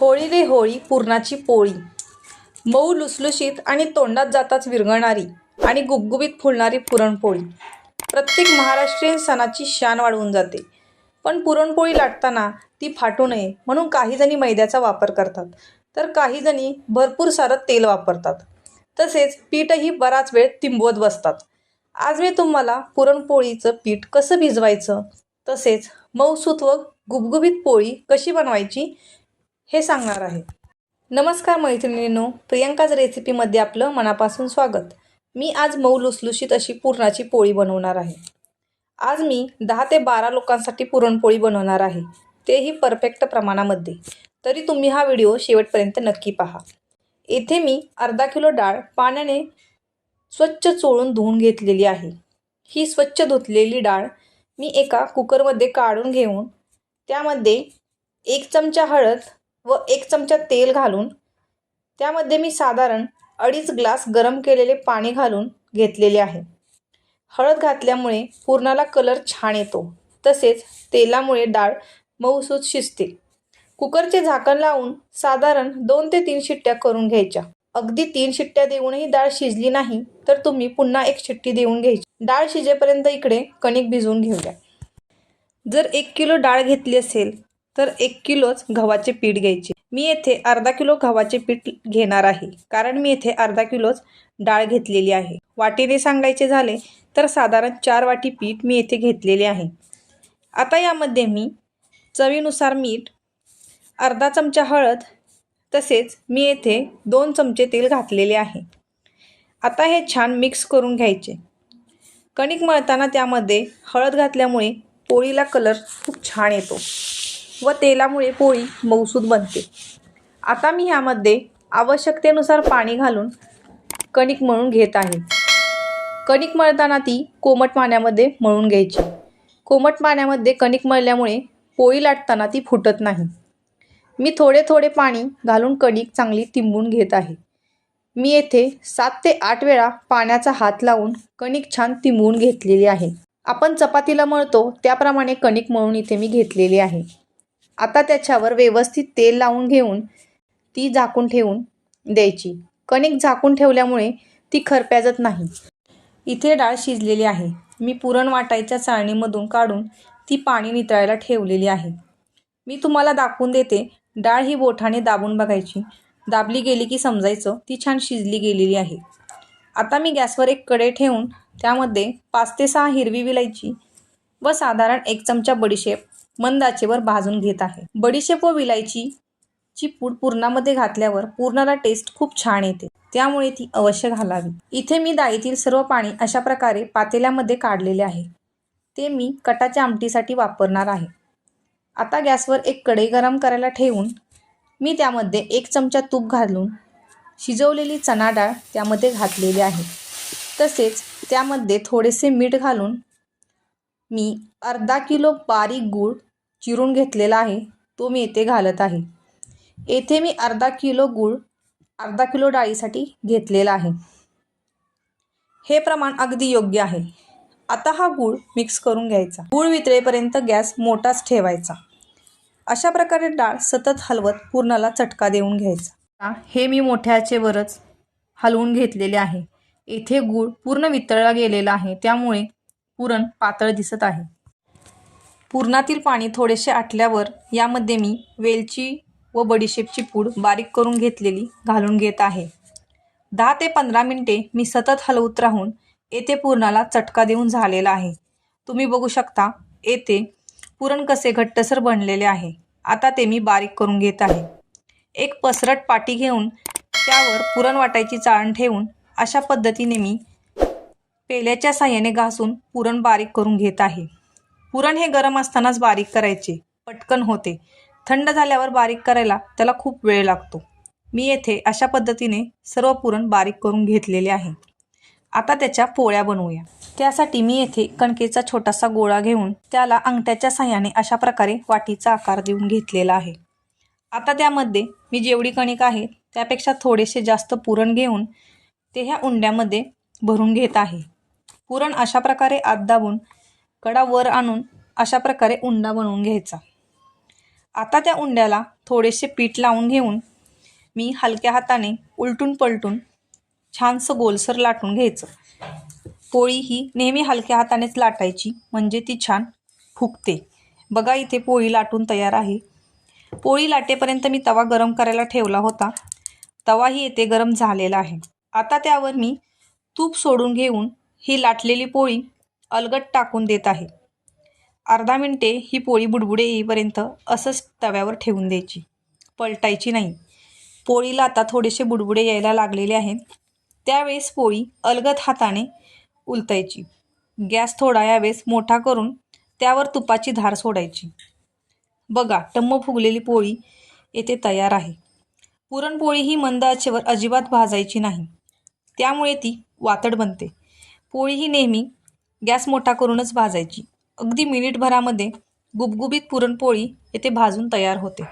होळी रे होळी पुरणाची पोळी. मऊ लुसलुशीत आणि तोंडात जाताच विरघळणारी आणि गुबगुबीत फुलणारी पुरणपोळी. प्रत्येक महाराष्ट्रीयन सणाची शान वाढवून जाते. पण पुरणपोळी लाटताना ती फाटू नये म्हणून काहीजणी मैद्याचा वापर करतात. तर काहीजणी भरपूर सारं तेल वापरतात. तसेच पीठही बराच वेळ तिंबवत बसतात. आज मी तुम्हाला पुरणपोळीचं पीठ कसं भिजवायचं? तसेच मऊसूत व गुबगुबीत पोळी कशी बनवायची? हे सांगणार आहे. नमस्कार मैत्रिणींनो प्रियंकाज रेसिपीमध्ये आपलं मनापासून स्वागत. मी आज मऊ लुसलुशीत अशी पुरणाची पोळी बनवणार आहे. आज मी दहा ते बारा लोकांसाठी पुरणपोळी बनवणार आहे. तेही परफेक्ट प्रमाणामध्ये. तरी तुम्ही हा व्हिडिओ शेवटपर्यंत नक्की पहा. येथे मी अर्धा किलो डाळ पाण्याने स्वच्छ चोळून धुवून घेतलेली आहे. ही स्वच्छ धुतलेली डाळ मी एका कुकरमध्ये काढून घेऊन त्यामध्ये एक चमचा हळद व एक चमचा तेल घालून त्यामध्ये मी साधारण अडीच ग्लास गरम केलेले पाणी घालून घेतलेले आहे. हळद घातल्यामुळे पुरणाला कलर छान येतो. तसेच तेलामुळे डाळ मऊसूत शिजते. कुकरचे झाकण लावून साधारण दोन ते तीन शिट्ट्या करून घ्यायच्या. अगदी तीन शिट्ट्या देऊनही डाळ शिजली नाही तर तुम्ही पुन्हा एक शिट्टी देऊन घ्यायची. डाळ शिजेपर्यंत इकडे कणिक भिजवून घेऊया. जर एक किलो डाळ घेतली असेल तर एक किलोच गव्हाचे पीठ घ्यायचे. मी येथे अर्धा किलो गव्हाचे पीठ घेणार आहे. कारण मी येथे अर्धा किलोच डाळ घेतलेली आहे. वाटीने सांगायचे झाले तर साधारण चार वाटी पीठ मी येथे घेतलेले आहे. आता यामध्ये मी चवीनुसार मीठ अर्धा चमचा हळद तसेच मी येथे दोन चमचे तेल घातलेले आहे. आता हे छान मिक्स करून घ्यायचे. कणिक मळताना त्यामध्ये हळद घातल्यामुळे पोळीला कलर खूप छान येतो. व तेलामुळे पोळी मौसूद बनते. आता मी ह्यामध्ये आवश्यकतेनुसार पाणी घालून कणिक मळून घेत आहे. कणिक मळताना ती कोमट पाण्यामध्ये मळून घ्यायची. कोमट पाण्यामध्ये कणिक मळल्यामुळे पोळी लाटताना ती फुटत नाही. मी थोडे थोडे पाणी घालून कणिक चांगली तिंबून घेत आहे. मी येथे सात ते आठ वेळा पाण्याचा हात लावून कणिक छान तिंबवून घेतलेली आहे. आपण चपातीला मळतो त्याप्रमाणे कणिक मळून इथे मी घेतलेली आहे. आता त्याच्यावर व्यवस्थित तेल लावून घेऊन ती झाकून ठेवून द्यायची. कणिक झाकून ठेवल्यामुळे ती खरप्याजत नाही. इथे डाळ शिजलेली आहे. मी पुरण वाटायच्या चाळणीमधून काढून ती पाणी नितळायला ठेवलेली आहे. मी तुम्हाला दाखवून देते डाळ ही बोठाने दाबून बघायची. दाबली गेली की समजायचं ती छान शिजली गेलेली आहे. आता मी गॅसवर एक कडे ठेवून त्यामध्ये पाच ते सहा हिरवी विलायची व साधारण एक चमचा बडीशेप मंद आचेवर भाजून घेत आहे. बडीशेप व विलायची ची पूड पुरणामध्ये घातल्यावर पूर्णाला टेस्ट खूप छान येते. त्यामुळे ती अवश्य घालावी. इथे मी डाळीतील सर्व पाणी अशा प्रकारे पातेल्यामध्ये काढलेले आहे. ते मी कटाच्या आमटीसाठी वापरणार आहे. आता गॅसवर एक कढई गरम करायला ठेवून मी त्यामध्ये एक चमचा तूप घालून शिजवलेली चणा डाळ त्यामध्ये घातलेली आहे. तसेच त्यामध्ये थोडेसे मीठ घालून मी अर्धा किलो बारीक गूळ चिरून घेतलेला आहे तो मी येथे घालत आहे. येथे मी अर्धा किलो गूळ अर्धा किलो डाळीसाठी घेतलेला आहे. हे प्रमाण अगदी योग्य आहे. आता हा गूळ मिक्स करून घ्यायचा. गूळ वितळेपर्यंत गॅस मोठाच ठेवायचा. अशा प्रकारे डाळ सतत हलवत पूर्णाला चटका देऊन घ्यायचा. हे मी मोठ्याचेवरच हलवून घेतलेले आहे. येथे गूळ पूर्ण वितळला गेलेला आहे त्यामुळे पुरण पातळ दिसत आहे. पुरणातील पाणी थोडेसे आटल्यावर यामध्ये मी वेलची व बडीशेपची पूड बारीक करून घेतलेली घालून घेत आहे. दहा ते पंधरा मिनटे मी सतत हलवत राहून येथे पुरणाला चटका देऊन झालेला आहे. तुम्ही बघू शकता येथे पुरण कसे घट्टसर बनलेले आहे. आता ते मी बारीक करून घेत आहे. एक पसरट पाटी घेऊन त्यावर पुरण वाटायची चाळण ठेवून अशा पद्धतीने मी पेल्याच्या साह्याने घासून पुरण बारीक करून घेत आहे. पुरण हे गरम असतानाच बारीक करायचे. पटकन होते. थंड झाल्यावर बारीक करायला त्याला खूप वेळ लागतो. मी येथे अशा पद्धतीने सर्व पुरण बारीक करून घेतलेले आहे. आता त्याच्या पोळ्या बनवूया. त्यासाठी मी येथे कणकेचा छोटासा गोळा घेऊन त्याला अंगठ्याच्या साह्याने अशा प्रकारे वाटीचा आकार देऊन घेतलेला आहे. आता त्यामध्ये मी जेवढी कणिक आहे त्यापेक्षा थोडेसे जास्त पुरण घेऊन ते ह्या उंड्यामध्ये भरून घेत आहे. पुरण अशा प्रकारे आत दाबून कडा वर आणून अशा प्रकारे उंडा बनवून घ्यायचा. आता त्या उंड्याला थोडेसे पीठ लावून घेऊन मी हलक्या हाताने उलटून पलटून छानसं गोलसर लाटून घ्यायचं. पोळी ही नेहमी हलक्या हातानेच लाटायची म्हणजे ती छान फुगते. बघा इथे पोळी लाटून तयार आहे. पोळी लाटेपर्यंत मी तवा गरम करायला ठेवला होता. तवाही येथे गरम झालेला आहे. आता त्यावर मी तूप सोडून घेऊन ही लाटलेली पोळी अलगट टाकून देत आहे. अर्धा मिनटे ही पोळी बुडबुडे येईपर्यंत असंच तव्यावर ठेवून द्यायची. पलटायची नाही. पोळीला आता थोडेसे बुडबुडे यायला लागलेले आहेत. त्यावेळेस पोळी अलगद हाताने उलटायची गॅस थोडा यावेळेस मोठा करून त्यावर तुपाची धार सोडायची. बघा टम्म फुगलेली पोळी येथे तयार आहे. पुरणपोळी ही मंद आचेवर अजिबात भाजायची नाही. त्यामुळे ती वातड बनते. पोळी ही नेहमी गॅस मोठा करूनच भाजायची. अगदी मिनिटभरामध्ये गुबगुबीत पुरणपोळी येथे भाजून तयार होते.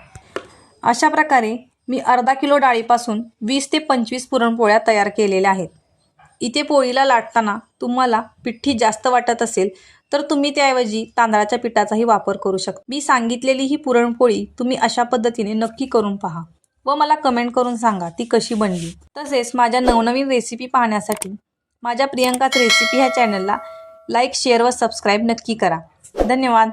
अशा प्रकारे मी अर्धा किलो डाळीपासून वीस ते पंचवीस पुरणपोळ्या तयार केलेल्या आहेत. इथे पोळीला लाटताना तुम्हाला पिठ्ठी जास्त वाटत असेल तर तुम्ही त्याऐवजी तांदळाच्या पिठाचाही वापर करू शकता. मी सांगितलेली ही पुरणपोळी तुम्ही अशा पद्धतीने नक्की करून पहा व मला कमेंट करून सांगा ती कशी बनली. तसेच माझ्या नवनवीन रेसिपी पाहण्यासाठी माझ्या प्रियंकाच रेसिपी ह्या चॅनलला लाईक शेअर व सबस्क्राईब नक्की करा. धन्यवाद.